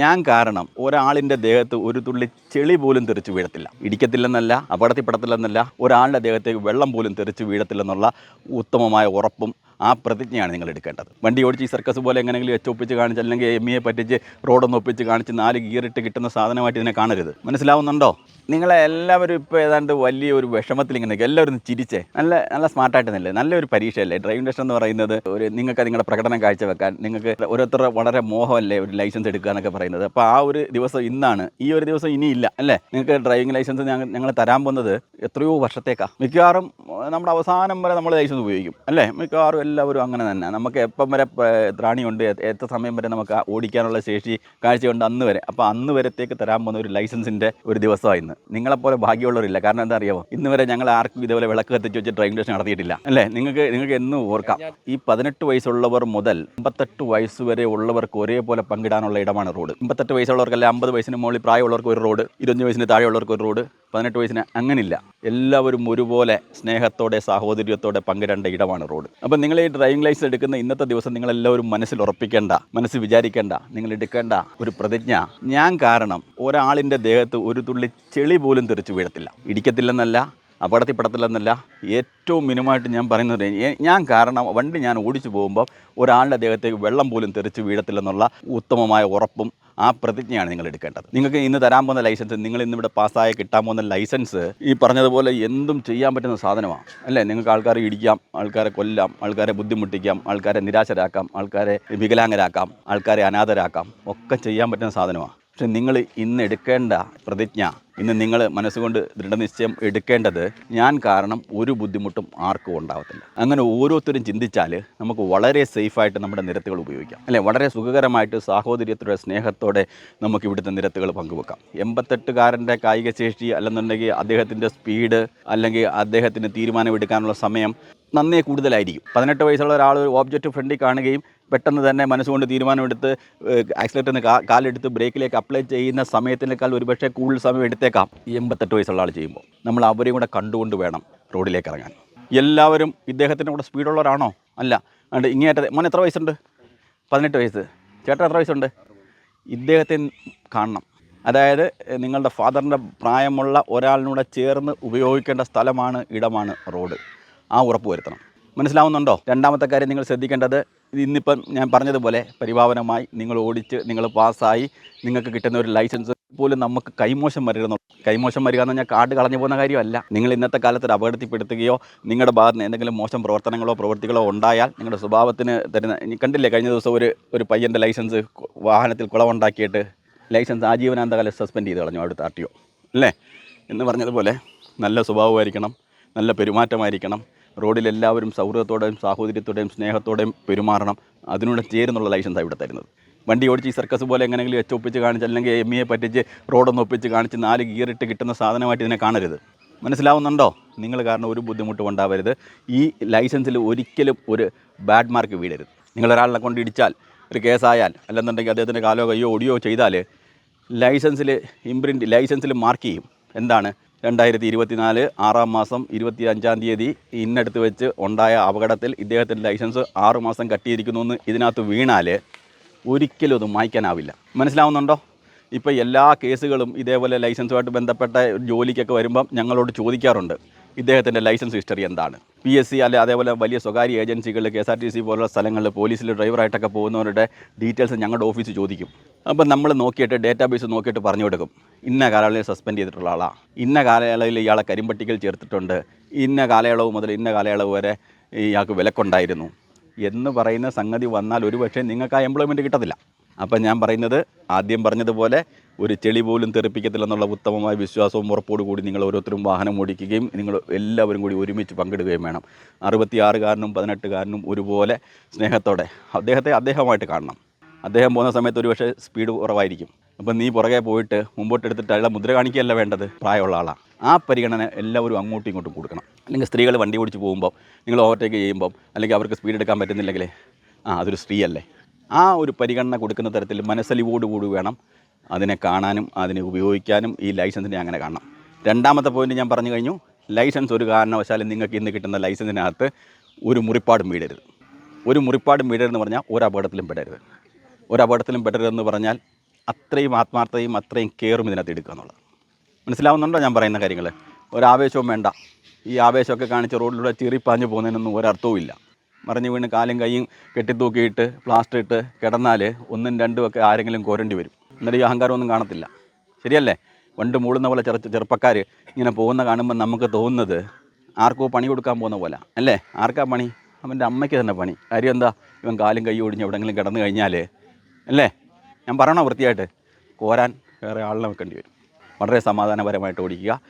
ഞാൻ കാരണം ഒരാളിന്റെ ദേഹത്ത് ഒരു തുള്ളി ചെളി പോലും തെറിച്ച് വീഴത്തില്ല. ഇടിക്കത്തില്ലെന്നല്ല അപകടത്തിൽപ്പെടത്തില്ലെന്നല്ല ഒരാളുടെ ദേഹത്തേക്ക് വെള്ളം പോലും തെറിച്ച് വീഴത്തില്ലെന്നുള്ള ഉത്തമമായ ഉറപ്പും ആ പ്രതിജ്ഞയാണ് നിങ്ങൾ എടുക്കേണ്ടത്. വണ്ടി ഓടിച്ച് ഈ സർക്കസ് പോലെ എങ്ങനെയെങ്കിലും എച്ച് ഒപ്പിച്ച് കാണിച്ച് അല്ലെങ്കിൽ എം ഇയെ പറ്റിച്ച് റോഡൊന്ന് ഒപ്പിച്ച് കാണിച്ച് നാല് ഗിയറിട്ട് കിട്ടുന്ന സാധനമായിട്ട് ഇതിനെ കാണരുത്. മനസ്സിലാവുന്നുണ്ടോ? നിങ്ങളെ എല്ലാവരും ഇപ്പോൾ ഏതാണ്ട് വലിയ ഒരു വിഷമത്തിൽ ഇങ്ങനെ. എല്ലാവരും ചിരിച്ചേ. നല്ല നല്ല സ്മാർട്ടായിട്ട് നില്ലേ. നല്ലൊരു പരീക്ഷയല്ലേ? ഡ്രൈവിംഗ് ടെസ്റ്റ് എന്ന് പറയുന്നത് ഒരു നിങ്ങൾക്ക് നിങ്ങളുടെ പ്രകടനം കാഴ്ചവെക്കാൻ നിങ്ങൾക്ക് ഓരോരുത്തർ വളരെ മോഹമല്ലേ ഒരു ലൈസൻസ് എടുക്കുക എന്നൊക്കെ പറയുന്നത്. അപ്പോൾ ആ ഒരു ദിവസം ഇന്നാണ്. ഈ ഒരു ദിവസം ഇനിയില്ല അല്ലേ? നിങ്ങൾക്ക് ഡ്രൈവിംഗ് ലൈസൻസ് ഞങ്ങൾ ഞങ്ങൾ തരാൻ പോകുന്നത് എത്രയോ വർഷത്തേക്കാണ് മിക്കവാറും നമ്മുടെ അവസാനം വരെ നമ്മൾ ലൈസൻസ് ഉപയോഗിക്കും അല്ലേ? മിക്കവാറും എല്ലാവരും അങ്ങനെ തന്നെ. നമുക്ക് എപ്പം വരെ ത്രാണിയുണ്ട് എത്ര സമയം വരെ നമുക്ക് ഓടിക്കാനുള്ള ശേഷി കാഴ്ചയുണ്ട് അന്ന് വരെ. അപ്പോൾ അന്ന് വരത്തേക്ക് തരാൻ പോകുന്ന ഒരു ലൈസൻസിന്റെ ഒരു ദിവസമാണ് ഇന്ന്. നിങ്ങളെപ്പോലെ ഭാഗ്യമുള്ളവരില്ല. കാരണം എന്താ അറിയാമോ ഇന്ന് വരെ ഞങ്ങൾ ആർക്കും ഇതുപോലെ വിളക്ക് കത്തിച്ച് വെച്ച് ഡ്രൈവിംഗ് ടെസ്റ്റ് നടത്തിയിട്ടില്ല. അല്ലേ? നിങ്ങൾക്ക് നിങ്ങൾക്ക് എന്നും ഓർക്കാം. ഈ പതിനെട്ട് വയസ്സുള്ളവർ മുതൽ അമ്പത്തെട്ട് വയസ്സ് വരെ ഉള്ളവർക്ക് ഒരേപോലെ പങ്കിടാനുള്ള ഇടമാണ് റോഡ്. അമ്പത്തെട്ട് വയസ്സുള്ളവർക്കല്ല അമ്പത് വയസ്സിന് മുകളിൽ പ്രായമുള്ളവർക്ക് ഒരു റോഡ് ഇരുപത്തഞ്ച് വയസ്സിന് താഴെയുള്ളവർക്ക് ഒരു റോഡ് പതിനെട്ട് വയസ്സിന് അങ്ങനില്ല. എല്ലാവരും ഒരുപോലെ സ്നേഹത്തോടെ സാഹോദര്യത്തോടെ പങ്കിടേണ്ട ഇടമാണ് റോഡ്. അപ്പം നിങ്ങൾ ഈ ഡ്രൈവിംഗ് ലൈസൻസ് എടുക്കുന്ന ഇന്നത്തെ ദിവസം നിങ്ങൾ എല്ലാവരും മനസ്സിൽ ഉറപ്പിക്കേണ്ട മനസ്സിൽ വിചാരിക്കേണ്ട നിങ്ങൾ എടുക്കേണ്ട ഒരു പ്രതിജ്ഞ. ഞാൻ കാരണം ഒരാളിന്റെ ദേഹത്ത് ഒരു തുള്ളി ചെളി പോലും തെറിച്ചു വീഴത്തില്ല. ഇടിക്കത്തില്ലെന്നല്ല അപകടത്തിൽപ്പെടത്തില്ലെന്നല്ല ഏറ്റവും മിനിമമായിട്ട് ഞാൻ പറയുന്നത് ഞാൻ കാരണം വണ്ടി ഞാൻ ഓടിച്ചു പോകുമ്പോൾ ഒരാളുടെ ദേഹത്തേക്ക് വെള്ളം പോലും തെറിച്ച് വീഴത്തില്ലെന്നുള്ള ഉത്തമമായ ഉറപ്പും ആ പ്രതിജ്ഞയാണ് നിങ്ങൾ എടുക്കേണ്ടത്. നിങ്ങൾക്ക് ഇന്ന് തരാൻ പോകുന്ന ലൈസൻസ് നിങ്ങൾ ഇന്നിവിടെ പാസ്സായി കിട്ടാൻ പോകുന്ന ലൈസൻസ് ഈ പറഞ്ഞതുപോലെ എന്തും ചെയ്യാൻ പറ്റുന്ന സാധനമാണ്. അല്ലേ? നിങ്ങൾക്ക് ആൾക്കാരെ ഇടിക്കാം ആൾക്കാരെ കൊല്ലാം ആൾക്കാരെ ബുദ്ധിമുട്ടിക്കാം ആൾക്കാരെ നിരാശരാക്കാം ആൾക്കാരെ വികലാംഗരാക്കാം ആൾക്കാരെ അനാഥരാക്കാം ഒക്കെ ചെയ്യാൻ പറ്റുന്ന സാധനമാണ്. പക്ഷെ നിങ്ങൾ ഇന്ന് എടുക്കേണ്ട പ്രതിജ്ഞ ഇന്ന് നിങ്ങൾ മനസ്സുകൊണ്ട് ദൃഢനിശ്ചയം എടുക്കേണ്ടത് ഞാൻ കാരണം ഒരു ബുദ്ധിമുട്ടും ആർക്കും ഉണ്ടാവത്തില്ല. അങ്ങനെ ഓരോരുത്തരും ചിന്തിച്ചാൽ നമുക്ക് വളരെ സേഫായിട്ട് നമ്മുടെ നിരത്തുകൾ ഉപയോഗിക്കാം. അല്ലെ വളരെ സുഖകരമായിട്ട് സാഹോദര്യത്തോടെ സ്നേഹത്തോടെ നമുക്ക് ഇവിടുത്തെ നിരത്തുകൾ പങ്കുവെക്കാം. എൺപത്തെട്ടുകാരന്റെ കായിക ശേഷി അല്ലെന്നുണ്ടെങ്കിൽ അദ്ദേഹത്തിന്റെ സ്പീഡ് അല്ലെങ്കിൽ അദ്ദേഹത്തിന് തീരുമാനമെടുക്കാനുള്ള സമയം നന്നേ കൂടുതലായിരിക്കും. പതിനെട്ട് വയസ്സുള്ള ഒരാൾ ഒരു ഓബ്ജക്റ്റ് ഫ്രണ്ടിൽ കാണുകയും പെട്ടെന്ന് തന്നെ മനസ്സുകൊണ്ട് തീരുമാനമെടുത്ത് ആക്സിലേറ്ററിന് കാ കാലെടുത്ത് ബ്രേക്കിലേക്ക് അപ്ലൈ ചെയ്യുന്ന സമയത്തിനേക്കാൾ ഒരുപക്ഷെ കൂടുതൽ സമയം എടുത്തേക്കാം ഈ എൺപത്തെട്ട് വയസ്സുള്ള ആൾ ചെയ്യുമ്പോൾ. നമ്മൾ അവരെയും കൂടെ കണ്ടുകൊണ്ട് വേണം റോഡിലേക്ക് ഇറങ്ങാൻ. എല്ലാവരും ഇദ്ദേഹത്തിന്റെ കൂടെ സ്പീഡുള്ളവരാണോ? അല്ല. അതുകൊണ്ട് ഇങ്ങേറ്റത് മോൻ എത്ര വയസ്സുണ്ട്? പതിനെട്ട് വയസ്സ്. ചേട്ടൻ എത്ര വയസ്സുണ്ട്? ഇദ്ദേഹത്തെ കാണണം. അതായത് നിങ്ങളുടെ ഫാദറിന്റെ പ്രായമുള്ള ഒരാളിനൂടെ ചേർന്ന് ഉപയോഗിക്കേണ്ട സ്ഥലമാണ് ഇടമാണ് റോഡ്. ആ ഉറപ്പ് വരുത്തണം. മനസ്സിലാവുന്നുണ്ടോ? രണ്ടാമത്തെ കാര്യം നിങ്ങൾ ശ്രദ്ധിക്കേണ്ടത് ഇന്നിപ്പം ഞാൻ പറഞ്ഞതുപോലെ പരിഭാവനമായി നിങ്ങൾ ഓടിച്ച് നിങ്ങൾ പാസ്സായി നിങ്ങൾക്ക് കിട്ടുന്ന ഒരു ലൈസൻസ് പോലും നമുക്ക് കൈമോശം വരരുന്നു കൈമോശം വരിക എന്ന് പറഞ്ഞാൽ കാർഡ് കളഞ്ഞു പോകുന്ന കാര്യമല്ല. നിങ്ങൾ ഇന്നത്തെ കാലത്ത് ഒരു അപകടത്തിൽപ്പെടുത്തുകയോ നിങ്ങളുടെ ഭാഗത്ത് നിന്ന് എന്തെങ്കിലും മോശം പ്രവർത്തനങ്ങളോ പ്രവൃത്തികളോ ഉണ്ടായാൽ നിങ്ങളുടെ സ്വഭാവത്തിന് തരുന്ന കണ്ടില്ലേ കഴിഞ്ഞ ദിവസം ഒരു ഒരു പയ്യന്റെ ലൈസൻസ് വാഹനത്തിൽ കുളവുണ്ടാക്കിയിട്ട് ലൈസൻസ് ആജീവനാന്തകാലം സസ്പെൻഡ് ചെയ്ത് കളഞ്ഞു അവിടുത്തെ ആർ ടി ഒ. അല്ലേ? എന്ന് പറഞ്ഞതുപോലെ നല്ല സ്വഭാവമായിരിക്കണം നല്ല പെരുമാറ്റമായിരിക്കണം റോഡിൽ എല്ലാവരും സൗഹൃദത്തോടെയും സാഹോദര്യത്തോടെയും സ്നേഹത്തോടെയും പെരുമാറണം. അതിനോട് ചേരുന്നുള്ള ലൈസൻസാണ് ഇവിടെ തരുന്നത്. വണ്ടി ഓടിച്ച് ഈ സർക്കസ് പോലെ എങ്ങനെയെങ്കിലും എച്ച് ഒപ്പിച്ച് കാണിച്ച് അല്ലെങ്കിൽ എം ഇയെ പറ്റിച്ച് റോഡൊന്ന് ഒപ്പിച്ച് കാണിച്ച് നാല് ഗിയറിട്ട് കിട്ടുന്ന സാധനമായിട്ട് ഇതിനെ കാണരുത്. മനസ്സിലാവുന്നുണ്ടോ? നിങ്ങൾ കാരണം ഒരു ബുദ്ധിമുട്ടും ഉണ്ടാവരുത്. ഈ ലൈസൻസിൽ ഒരിക്കലും ഒരു ബാഡ് മാർക്ക് വീഴരുത്. നിങ്ങളൊരാളിനെ കൊണ്ട് ഇടിച്ചാൽ ഒരു കേസായാൽ അല്ലെന്നുണ്ടെങ്കിൽ അദ്ദേഹത്തിന്റെ കാലോ കയ്യോ ഒടിയോ ചെയ്താൽ ലൈസൻസിൽ ഇംപ്രിന്റ് ലൈസൻസിൽ മാർക്ക് ചെയ്യും. എന്താണ്? രണ്ടായിരത്തി ഇരുപത്തിനാല് ആറാം മാസം ഇരുപത്തി അഞ്ചാം തീയതി ഇന്നടുത്ത് വെച്ച് ഉണ്ടായ അപകടത്തിൽ ഇദ്ദേഹത്തിന്റെ ലൈസൻസ് ആറു മാസം കട്ടിയിരിക്കുന്നു എന്ന് ഇതിനകത്ത് വീണാൽ ഒരിക്കലും അത് മായ്ക്കാനാവില്ല. മനസ്സിലാവുന്നുണ്ടോ? ഇപ്പോൾ എല്ലാ കേസുകളും ഇതേപോലെ ലൈസൻസുമായിട്ട് ബന്ധപ്പെട്ട ജോലിക്കൊക്കെ വരുമ്പം ഞങ്ങളോട് ചോദിക്കാറുണ്ട് ഇദ്ദേഹത്തിന്റെ ലൈസൻസ് ഹിസ്റ്ററി എന്താണ്? പി എസ് സി അല്ലെ അതേപോലെ വലിയ സ്വകാര്യ ഏജൻസികൾ K S R T C പോലുള്ള സ്ഥലങ്ങളിൽ പോലീസിൽ ഡ്രൈവറായിട്ടൊക്കെ പോകുന്നവരുടെ ഡീറ്റെയിൽസ് ഞങ്ങളുടെ ഓഫീസ് ചോദിക്കും. അപ്പം നമ്മൾ നോക്കിയിട്ട് ഡേറ്റാബേസ് നോക്കിയിട്ട് പറഞ്ഞു കൊടുക്കും. ഇന്ന കാലയളവിൽ സസ്പെൻഡ് ചെയ്തിട്ടുള്ള ആളാണ് ഇന്ന കാലയളവിൽ ഇയാളെ കരിമ്പട്ടികൾ ചേർത്തിട്ടുണ്ട്. ഇന്ന കാലയളവ് മുതൽ ഇന്ന കാലയളവ് വരെ ഇയാൾക്ക് വിലക്കുണ്ടായിരുന്നു. എന്ന് പറയുന്ന സംഗതി വന്നാൽ ഒരു പക്ഷേ നിങ്ങൾക്ക് ആ എംപ്ലോയ്മെന്റ് കിട്ടത്തില്ല. അപ്പം ഞാൻ പറയുന്നത് ആദ്യം പറഞ്ഞതുപോലെ ഒരു ചെളി പോലും തെറിപ്പിക്കത്തില്ലെന്നുള്ള ഉത്തമമായ വിശ്വാസവും ഉറപ്പോടു കൂടി നിങ്ങൾ ഓരോരുത്തരും വാഹനം ഓടിക്കുകയും നിങ്ങൾ എല്ലാവരും കൂടി ഒരുമിച്ച് പങ്കിടുകയും വേണം. അറുപത്തിയാറുകാരനും പതിനെട്ടുകാരനും ഒരുപോലെ സ്നേഹത്തോടെ അദ്ദേഹത്തെ അദ്ദേഹമായിട്ട് കാണണം. അദ്ദേഹം പോകുന്ന സമയത്ത് ഒരുപക്ഷെ സ്പീഡ് കുറവായിരിക്കും. അപ്പം നീ പുറകെ പോയിട്ട് മുമ്പോട്ട് എടുത്തിട്ട് അയാളെ മുദ്ര കാണിക്കുകയല്ല വേണ്ടത്? പ്രായമുള്ള ആളാണ് ആ പരിഗണന എല്ലാവരും അങ്ങോട്ടും ഇങ്ങോട്ടും കൊടുക്കണം. അല്ലെങ്കിൽ സ്ത്രീകൾ വണ്ടി ഓടിച്ച് പോകുമ്പോൾ നിങ്ങൾ ഓവർടേക്ക് ചെയ്യുമ്പം അല്ലെങ്കിൽ അവർക്ക് സ്പീഡ് എടുക്കാൻ പറ്റുന്നില്ലെങ്കിൽ ആ അതൊരു സ്ത്രീയല്ലേ. ആ ഒരു പരിഗണന കൊടുക്കുന്ന തരത്തിൽ മനസ്സലിവോടുകൂടി വേണം അതിനെ കാണാനും അതിനെ ഉപയോഗിക്കാനും ഈ ലൈസൻസിനെ അങ്ങനെ കാണണം. രണ്ടാമത്തെ പോയിന്റ് ഞാൻ പറഞ്ഞു കഴിഞ്ഞു. ലൈസൻസ് ഒരു കാരണവശാലും നിങ്ങൾക്ക് ഇന്ന് കിട്ടുന്ന ലൈസൻസിനകത്ത് ഒരു മുറിപ്പാടും വീടരുത്. ഒരു മുറിപ്പാടും വീടരുതെന്ന് പറഞ്ഞാൽ ഒരു അപകടത്തിലും പെടരുത്. ഒരു അപകടത്തിലും പെടരുതെന്ന് പറഞ്ഞാൽ അത്രയും ആത്മാർത്ഥതയും അത്രയും കെയറും ഇതിനകത്ത് എടുക്കുക എന്നുള്ളത്. മനസ്സിലാവുന്നുണ്ടോ ഞാൻ പറയുന്ന കാര്യങ്ങൾ ഒരാവേശവും വേണ്ട. ഈ ആവേശമൊക്കെ കാണിച്ച് റോഡിലൂടെ ചീറിപ്പാഞ്ഞ് പോകുന്നതിനൊന്നും ഒരർത്ഥവും ഇല്ല. മറിഞ്ഞു വീണ് കാലും കൈയും കെട്ടിത്തൂക്കിയിട്ട് പ്ലാസ്റ്റർ ഇട്ട് കിടന്നാൽ ഒന്നും രണ്ടും ഒക്കെ ആരെങ്കിലും കോരേണ്ടി വരും. എന്നിട്ട് ഈ അഹങ്കാരമൊന്നും കാണത്തില്ല. ശരിയല്ലേ? വണ്ട് മൂളുന്ന പോലെ ചെറു ചെറുപ്പക്കാർ ഇങ്ങനെ പോകുന്ന കാണുമ്പോൾ നമുക്ക് തോന്നുന്നത് ആർക്കോ പണി കൊടുക്കാൻ പോകുന്ന പോലെ. അല്ലേ? ആർക്കാ പണി? അവന്റെ അമ്മയ്ക്ക് തന്നെ പണി. കാര്യം എന്താ? ഇവൻ കാലും കൈ ഒടിഞ്ഞ് എവിടെങ്കിലും കിടന്നു കഴിഞ്ഞാൽ അല്ലേ? ഞാൻ പറയണോ വൃത്തിയായിട്ട്? കോരാൻ വേറെ ആളിനെ വെക്കേണ്ടി വരും. വളരെ സമാധാനപരമായിട്ട് ഓടിക്കുക.